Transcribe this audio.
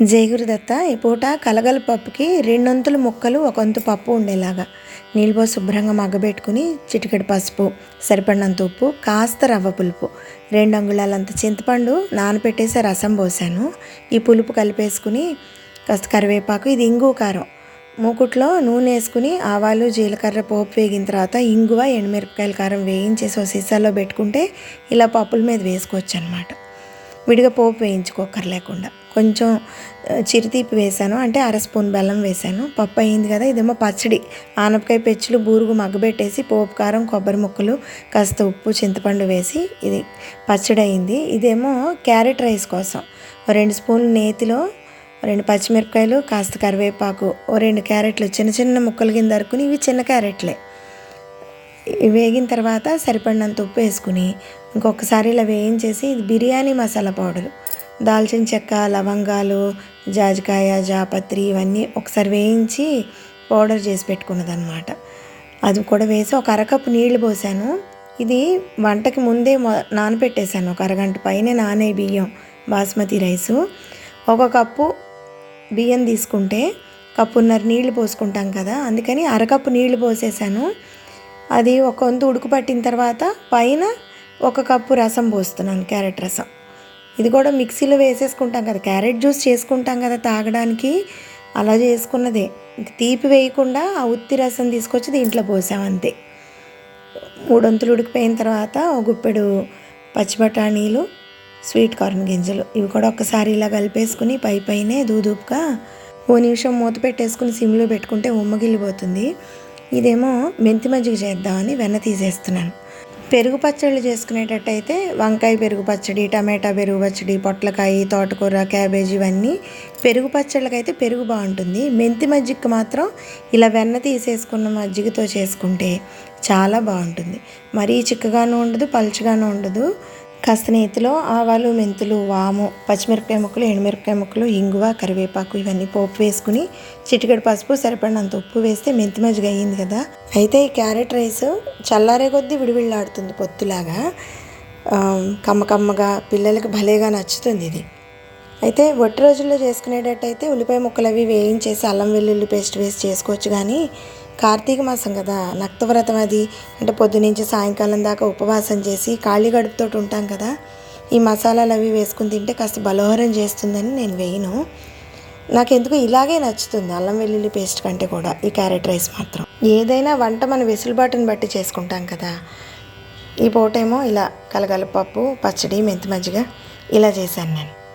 జయగురుదత్త ఈ పూట కలగల పప్పుకి రెండొంతులు ముక్కలు ఒక వంతు పప్పు ఉండేలాగా. నీళ్ళు శుభ్రంగా మగ్గబెట్టుకుని చిటికెడు పసుపు సరిపడినంత ఉప్పు కాస్త రవ్వ పులుపు. రెండు అంగుళాలంత చింతపండు నానపెట్టేసి రసం పోసాను. ఈ పులుపు కలిపేసుకుని కాస్త కరివేపాకు ఇది ఇంగు కారం. మూకుట్లో నూనె వేసుకుని ఆవాలు జీలకర్ర పోపు వేగిన తర్వాత ఇంగువ ఎండుమిరపకాయల కారం వేయించేసి ఒక సీసాలో పెట్టుకుంటే ఇలా పప్పుల మీద వేసుకోవచ్చు అనమాట విడిగా పోపు వేయించుకోకర్ లేకుండా కొంచెం చిరుతీపి వేసాను అంటే అర స్పూన్ బెల్లం వేసాను పప్పు అయింది కదా ఇదేమో పచ్చడి. ఆనపకాయ పెచ్చులు బూరుగు మగ్గబెట్టేసి పోపు కారం కొబ్బరి ముక్కలు కాస్త ఉప్పు చింతపండు వేసి ఇది పచ్చడి అయింది. ఇదేమో క్యారెట్ రైస్ కోసం. రెండు స్పూన్లు నేతిలో రెండు పచ్చిమిరపకాయలు కాస్త కరివేపాకు ఓ రెండు క్యారెట్లు చిన్న చిన్న ముక్కలు కింద అరుకుని ఇవి చిన్న క్యారెట్లే. వేగిన తర్వాత సరిపడినంత ఉప్పు వేసుకుని ఇంకొకసారి ఇలా వేయించేసి ఇది బిర్యానీ మసాలా పౌడర్. దాల్చిన చెక్క లవంగాలు జాజికాయ జాపత్రి ఇవన్నీ ఒకసారి వేయించి పౌడర్ చేసి పెట్టుకున్నదనమాట అది కూడా వేసి ఒక అరకప్పు నీళ్ళు పోసాను. ఇది వంటకి ముందే మొ- నానబెట్టేశాను. ఒక అరగంట పైనే నానే బియ్యం బాస్మతి రైసు. ఒక కప్పు బియ్యం తీసుకుంటే కప్పున్నర నీళ్ళు పోసుకుంటాం కదా అందుకని అరకప్పు నీళ్ళు పోసేసాను అది ఒక వంతు ఉడుకు పట్టిన తర్వాత పైన ఒక కప్పు రసం పోస్తున్నాను క్యారెట్ రసం. ఇది కూడా మిక్సీలో వేసేసుకుంటాం కదా క్యారెట్ జ్యూస్ చేసుకుంటాం కదా తాగడానికి. అలా చేసుకున్నదే. తీపి వేయకుండా ఆ ఉత్తి రసం తీసుకొచ్చి దీంట్లో పోసామంతే అంతే. మూడొంతులు ఉడికిపోయిన తర్వాత ఒక గుప్పెడు పచ్చి బఠానీలు స్వీట్ కార్న్ గింజలు ఇవి కూడా ఒక్కసారి ఇలా కలిపేసుకుని పై పైనే దూదూపుగా ఓ నిమిషం మూత పెట్టేసుకుని సిమ్లో పెట్టుకుంటే ఉమ్మగిల్లిపోతుంది. ఇదేమో మెంతి మజ్జిగ చేద్దామని వెన్న తీసేస్తున్నాను. పెరుగు పచ్చళ్ళు చేసుకునేటట్టయితే వంకాయ పెరుగు పచ్చడి టమాటా పెరుగు పచ్చడి పొట్లకాయ తోటకూర క్యాబేజీ ఇవన్నీ పెరుగు పచ్చళ్ళకైతే పెరుగు బాగుంటుంది. మెంతి మజ్జిగకి మాత్రం ఇలా వెన్న తీసేసుకున్న మజ్జిగతో చేసుకుంటే చాలా బాగుంటుంది. మరీ చిక్కగాను ఉండదు పలుచగాను ఉండదు. కాస్త నేతిలో ఆవాలు మెంతులు వాము పచ్చిమిరపకాయ ముక్కలు ఎండుమిరపకాయ ముక్కలు ఇంగువ కరివేపాకు ఇవన్నీ పోపు వేసుకుని చిటికెడు పసుపు సరిపడినంత ఉప్పు వేస్తే మెంతి మజ్జిగ అయ్యింది కదా. అయితే ఈ క్యారెట్ రైస్ చల్లారే కొద్దీ విడివిళ్ళాడుతుంది పొత్తులాగా. కమ్మకమ్మగా కమ్మ కమ్మగా పిల్లలకి భలేగా నచ్చుతుంది ఇది. అయితే ఒట్టి రోజుల్లో చేసుకునేటట్టయితే ఉల్లిపాయ ముక్కలు అవి వేయించేసి అల్లం వెల్లుల్లి పేస్ట్ వేసి చేసుకోవచ్చు కానీ కార్తీక మాసం కదా నక్తవ్రతం అది. అంటే పొద్దునుంచి సాయంకాలం దాకా ఉపవాసం చేసి ఖాళీ గడుపుతో ఉంటాం కదా ఈ మసాలాలు అవి వేసుకుని తింటే కాస్త బలోహరం చేస్తుందని నేను వేయను. నాకెందుకు ఇలాగే నచ్చుతుంది అల్లం వెల్లుల్లి పేస్ట్ కంటే కూడా ఈ క్యారెట్ రైస్ మాత్రం. ఏదైనా వంట మన వెసులుబాటుని బట్టి చేసుకుంటాం కదా. ఈ పూటేమో ఇలా కలగలపప్పు పచ్చడి మెంతి మజ్జిగ ఇలా చేశాను నేను.